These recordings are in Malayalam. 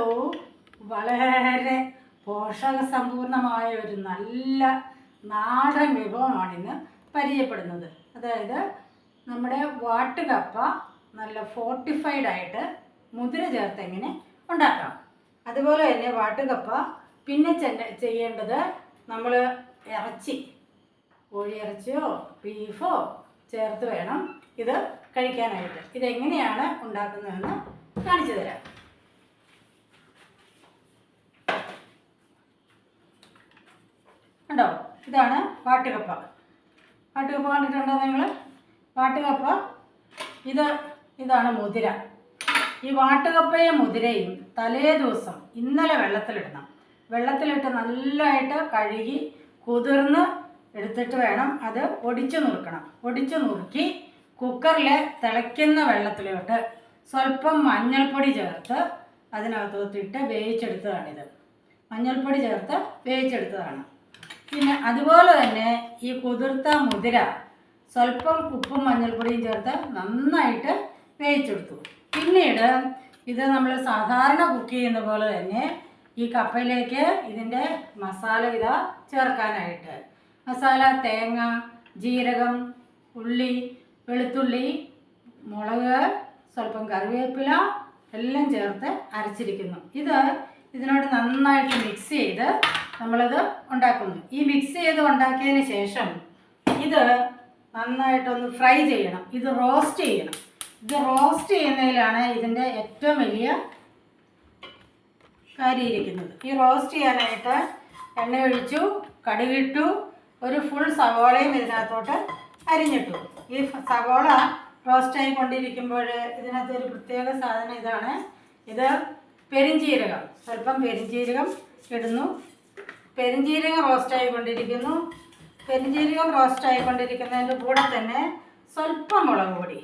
ഹലോ വളരെ പോഷക സമ്പൂർണമായ ഒരു നല്ല നാടൻ വിഭവമാണ് ഇന്ന് പരിചയപ്പെടുന്നത്. അതായത് നമ്മുടെ വാട്ടുകപ്പ നല്ല ഫോർട്ടിഫൈഡ് ആയിട്ട് മുതിര ചേർത്ത് എങ്ങനെ ഉണ്ടാക്കാം. അതുപോലെ തന്നെ വാട്ടുകപ്പ പിന്നെ ചെയ്യേണ്ടത് നമ്മൾ ഇറച്ചി കോഴിയിറച്ചിയോ ബീഫോ ചേർത്ത് വേണം ഇത് കഴിക്കാനായിട്ട്. ഇതെങ്ങനെയാണ് ഉണ്ടാക്കുന്നതെന്ന് കാണിച്ചു തരാം. കണ്ടോ? ഇതാണ് വാട്ടുകപ്പ. വാട്ടുകപ്പ കണ്ടിട്ടുണ്ടോ നിങ്ങൾ വാട്ടുകപ്പ ഇത് ഇതാണ് മുതിര. ഈ വാട്ടുകപ്പയും മുതിരയും തലേ ദിവസം ഇന്നലെ വെള്ളത്തിലിടണം. വെള്ളത്തിലിട്ട് നല്ലതായിട്ട് കഴുകി കുതിർന്ന് എടുത്തിട്ട് വേണം അത് ഒടിച്ചു നുറുക്കണം. ഒടിച്ചു നുറുക്കി കുക്കറിൽ തിളയ്ക്കുന്ന വെള്ളത്തിലോട്ട് സ്വല്പം മഞ്ഞൾപ്പൊടി ചേർത്ത് അതിനകത്തോട്ടിട്ട് വേവിച്ചെടുത്തതാണിത്. മഞ്ഞൾപ്പൊടി ചേർത്ത് വേവിച്ചെടുത്തതാണ്. പിന്നെ അതുപോലെ തന്നെ ഈ കുതിർത്ത മുതിര സ്വല്പം ഉപ്പും മഞ്ഞൾപ്പൊടിയും ചേർത്ത് നന്നായിട്ട് വേവിച്ചെടുത്തു. പിന്നീട് ഇത് നമ്മൾ സാധാരണ കുക്ക് ചെയ്യുന്ന പോലെ തന്നെ ഈ കപ്പയിലേക്ക് ഇതിന്റെ മസാല ഇത ചേർക്കാനായിട്ട്. മസാല തേങ്ങ ജീരകം ഉള്ളി വെളുത്തുള്ളി മുളക് സ്വല്പം കറിവേപ്പില എല്ലാം ചേർത്ത് അരച്ചിരിക്കുന്നു. ഇത് ഇതിനോട് നന്നായിട്ട് മിക്സ് ചെയ്ത് നമ്മളത് ഉണ്ടാക്കുന്നു. ഈ മിക്സ് ചെയ്ത് ഉണ്ടാക്കിയതിന് ശേഷം ഇത് നന്നായിട്ടൊന്ന് ഫ്രൈ ചെയ്യണം. ഇത് റോസ്റ്റ് ചെയ്യണം. ഇത് റോസ്റ്റ് ചെയ്യുന്നതിലാണ് ഇതിന്റെ ഏറ്റവും വലിയ കാര്യം ഇരിക്കുന്നത്. ഈ റോസ്റ്റ് ചെയ്യാനായിട്ട് എണ്ണ ഒഴിച്ചു കടുകിട്ടു ഒരു ഫുൾ സവോളയും ഇതിനകത്തോട്ട് അരിഞ്ഞിട്ടു. ഈ സവോള റോസ്റ്റ് ആയിക്കൊണ്ടിരിക്കുമ്പോൾ ഇതിനകത്ത് ഒരു പ്രത്യേക സാധനം ഇതാണ്. ഇത് പെരിഞ്ചീരകം. സ്വല്പം പെരിഞ്ചീരകം ഇടുന്നു. പെരിഞ്ജീരകം റോസ്റ്റ് ആയിക്കൊണ്ടിരിക്കുന്നു. പെരിഞ്ചീരകം റോസ്റ്റ് ആയിക്കൊണ്ടിരിക്കുന്നതിന്റെ കൂടെ തന്നെ സ്വല്പം മുളക് പൊടി.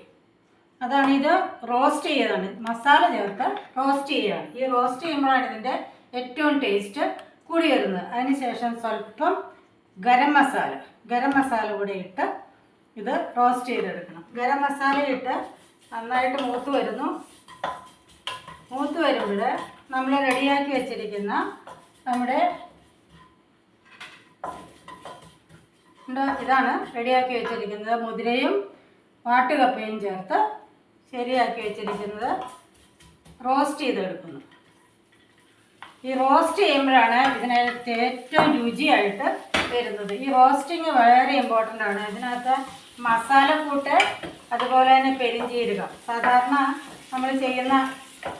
അതാണ് ഇത് റോസ്റ്റ് ചെയ്തതാണ്. മസാല ചേർത്ത് റോസ്റ്റ് ചെയ്യുകയാണ്. ഈ റോസ്റ്റ് ചെയ്യുമ്പോഴാണ് ഇതിന്റെ ഏറ്റവും ടേസ്റ്റ് കൂടി വരുന്നത്. അതിനുശേഷം സ്വല്പം ഗരം മസാല ഗരം മസാല കൂടി ഇട്ട് ഇത് റോസ്റ്റ് ചെയ്തെടുക്കണം. ഗരം മസാല ഇട്ട് നന്നായിട്ട് മൂത്ത് വരുന്നു. മൂത്ത് വരുമ്പോൾ നമ്മൾ റെഡിയാക്കി വെച്ചിരിക്കുന്ന നമ്മുടെ ഉണ്ട് ഇതാണ് റെഡിയാക്കി വെച്ചിരിക്കുന്നത്. മുതിരയും വാട്ടുകപ്പയും ചേർത്ത് ശരിയാക്കി വെച്ചിരിക്കുന്നത്. റോസ്റ്റ് ചെയ്തെടുക്കുന്നു. ഈ റോസ്റ്റ് ചെയ്യുമ്പോഴാണ് ഇതിനകത്ത് ഏറ്റവും രുചിയായിട്ട് വരുന്നത്. ഈ റോസ്റ്റിങ് വളരെ ഇമ്പോർട്ടന്റ് ആണ്. ഇതിനകത്ത് മസാലക്കൂട്ട് അതുപോലെ തന്നെ പെരിഞ്ചീരകം. സാധാരണ നമ്മൾ ചെയ്യുന്ന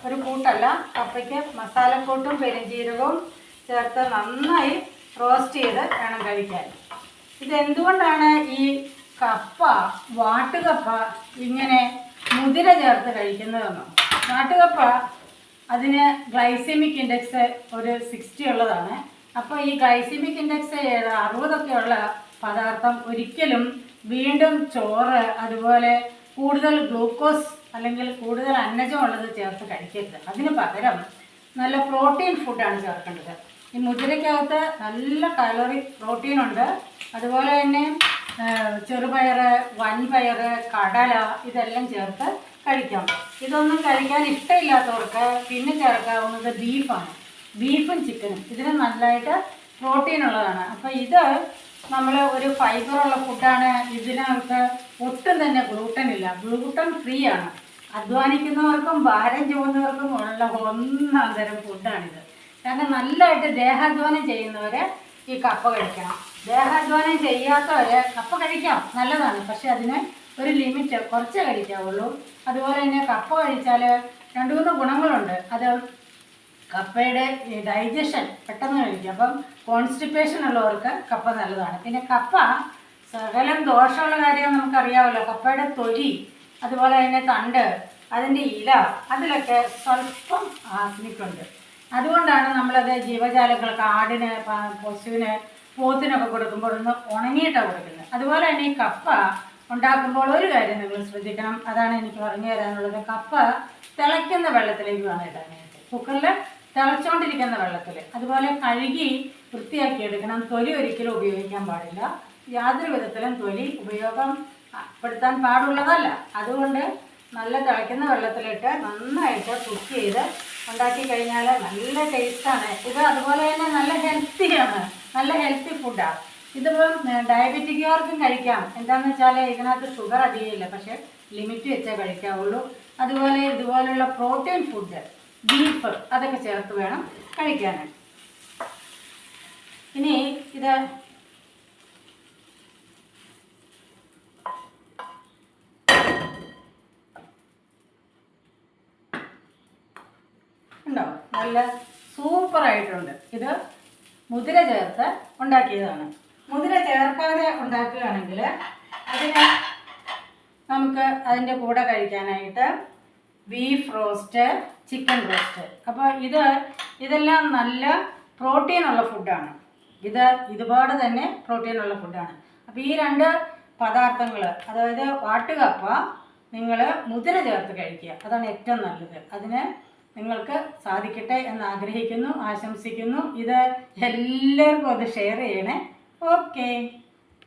ഒരു കൂട്ടല്ല. കപ്പയ്ക്ക് മസാലക്കൂട്ടും പെരിഞ്ചീരകവും ചേർത്ത് നന്നായി റോസ്റ്റ് ചെയ്ത് വേണം കഴിക്കാൻ. ഇതെന്തുകൊണ്ടാണ് ഈ കപ്പ വാട്ടുകപ്പ ഇങ്ങനെ മുതിര ചേർത്ത് കഴിക്കുന്നതെന്നോ? വാട്ടുകപ്പ അതിന് ഗ്ലൈസെമിക് ഇൻഡെക്സ് ഒരു സിക്സ്റ്റി ഉള്ളതാണ്. അപ്പോൾ ഈ ഗ്ലൈസെമിക് ഇൻഡെക്സ് അറുപതൊക്കെ ഉള്ള പദാർത്ഥം ഒരിക്കലും വീണ്ടും ചോറ് അതുപോലെ കൂടുതൽ ഗ്ലൂക്കോസ് അല്ലെങ്കിൽ കൂടുതൽ അന്നജം ഉള്ളത് ചേർത്ത് കഴിക്കരുത്. അതിന് പകരം നല്ല പ്രോട്ടീൻ ഫുഡാണ് ചേർക്കേണ്ടത്. ഈ മുതിരയ്ക്കകത്ത് നല്ല കലോറി പ്രോട്ടീൻ ഉണ്ട്. അതുപോലെ തന്നെ ചെറുപയർ വൻപയർ കടല ഇതെല്ലാം ചേർത്ത് കഴിക്കാം. ഇതൊന്നും കഴിക്കാൻ ഇഷ്ടമില്ലാത്തവർക്ക് പിന്നെ ചേർക്കാവുന്നത് ബീഫാണ്. ബീഫും ചിക്കനും. ഇതിന് നല്ലതായിട്ട് പ്രോട്ടീൻ ഉള്ളതാണ്. അപ്പോൾ ഇത് നമ്മൾ ഒരു ഫൈബറുള്ള ഫുഡാണ് ഇതിനകത്ത് ഒട്ടും തന്നെ ഗ്ലൂട്ടൻ ഇല്ല. ഗ്ലൂട്ടൻ ഫ്രീ ആണ്. അധ്വാനിക്കുന്നവർക്കും ഭാരം ചുമന്നവർക്കും ഉള്ള ഒന്നാം തരം ഫുഡാണിത് കാരണം നല്ലതായിട്ട് ദേഹാധ്വാനം ചെയ്യുന്നവർ ഈ കപ്പ കഴിക്കണം. ദേഹാധ്വാനം ചെയ്യാത്തവര് കപ്പ കഴിക്കാം. നല്ലതാണ്. പക്ഷെ അതിന് ഒരു ലിമിറ്റ് കുറച്ചേ കഴിക്കാവുള്ളൂ. അതുപോലെ തന്നെ കപ്പ കഴിച്ചാൽ രണ്ട് മൂന്ന് ഗുണങ്ങളുണ്ട്. അത് കപ്പയുടെ ഡൈജഷൻ പെട്ടെന്ന് കഴിക്കും. അപ്പം കോൺസ്റ്റിപ്പേഷൻ ഉള്ളവർക്ക് കപ്പ നല്ലതാണ്. പിന്നെ കപ്പ സകലം ദോഷമുള്ള കാര്യം നമുക്കറിയാമല്ലോ. കപ്പയുടെ തൊലി അതുപോലെ തന്നെ തണ്ട് അതിന്റെ ഇല അതിലൊക്കെ സ്വല്പം ആസ്മിക്കുണ്ട് അതുകൊണ്ടാണ് നമ്മളത് ജീവജാലങ്ങൾക്ക് ആടിന് പശുവിന് പോത്തിനൊക്കെ കൊടുക്കുമ്പോൾ ഒന്ന് ഉണങ്ങിയിട്ടാണ് കൊടുക്കുന്നത്. അതുപോലെ തന്നെ കപ്പ ഉണ്ടാക്കുമ്പോൾ ഒരു കാര്യം നിങ്ങൾ ശ്രദ്ധിക്കണം. അതാണ് എനിക്ക് പറഞ്ഞു തരാനുള്ളത്. കപ്പ തിളയ്ക്കുന്ന വെള്ളത്തിലേക്ക് വേണം ഇടാനായിട്ട് കുക്കറിൽ തിളച്ചുകൊണ്ടിരിക്കുന്ന വെള്ളത്തിൽ. അതുപോലെ കഴുകി വൃത്തിയാക്കി എടുക്കണം. തൊലി ഒരിക്കലും ഉപയോഗിക്കാൻ പാടില്ല. യാതൊരു വിധത്തിലും തൊലി ഉപയോഗം പെടുത്താൻ പാടുള്ളതല്ല. അതുകൊണ്ട് നല്ല തിളയ്ക്കുന്ന വെള്ളത്തിലിട്ട് നന്നായിട്ട് കുക്ക് ചെയ്ത് ഉണ്ടാക്കി കഴിഞ്ഞാൽ നല്ല ടേസ്റ്റാണ്. ഇത് അതുപോലെ തന്നെ നല്ല ഹെൽത്തിയാണ്. നല്ല ഹെൽത്തി ഫുഡാണ് ഇതിപ്പം ഡയബറ്റിക്കുകാർക്കും കഴിക്കാം. എന്താണെന്ന് വെച്ചാൽ ഇതിനകത്ത് ഷുഗർ അധികമില്ല. പക്ഷേ ലിമിറ്റ് വെച്ചേ കഴിക്കാവുള്ളൂ. അതുപോലെ ഇതുപോലെയുള്ള പ്രോട്ടീൻ ഫുഡ് ബീഫ് അതൊക്കെ ചേർത്ത് വേണം കഴിക്കാനായിട്ട് ഇനി ഇത് ഉണ്ടോ? നല്ല സൂപ്പറായിട്ടുണ്ട് ഇത് മുതിര ചേർത്ത് ഉണ്ടാക്കിയതാണ്. മുതിര ചേർക്കാതെ ഉണ്ടാക്കുകയാണെങ്കിൽ അതിന് നമുക്ക് അതിന്റെ കൂടെ കഴിക്കാനായിട്ട് ബീഫ് റോസ്റ്റ് ചിക്കൻ റോസ്റ്റ് അപ്പോൾ ഇത് ഇതെല്ലാം നല്ല പ്രോട്ടീനുള്ള ഫുഡാണ് ഇത് ഇതുപാട് തന്നെ പ്രോട്ടീനുള്ള ഫുഡാണ് അപ്പോൾ ഈ രണ്ട് പദാർത്ഥങ്ങൾ അതായത് വാട്ടുകപ്പ നിങ്ങൾ മുതിര ചേർത്ത് കഴിക്കുക. അതാണ് ഏറ്റവും നല്ലത്. അതിന് നിങ്ങൾക്ക് സാധിക്കട്ടെ എന്ന് ആഗ്രഹിക്കുന്നു ആശംസിക്കുന്നു. ഇത് എല്ലാവർക്കും അത് ഷെയർ ചെയ്യണേ. ഓക്കേ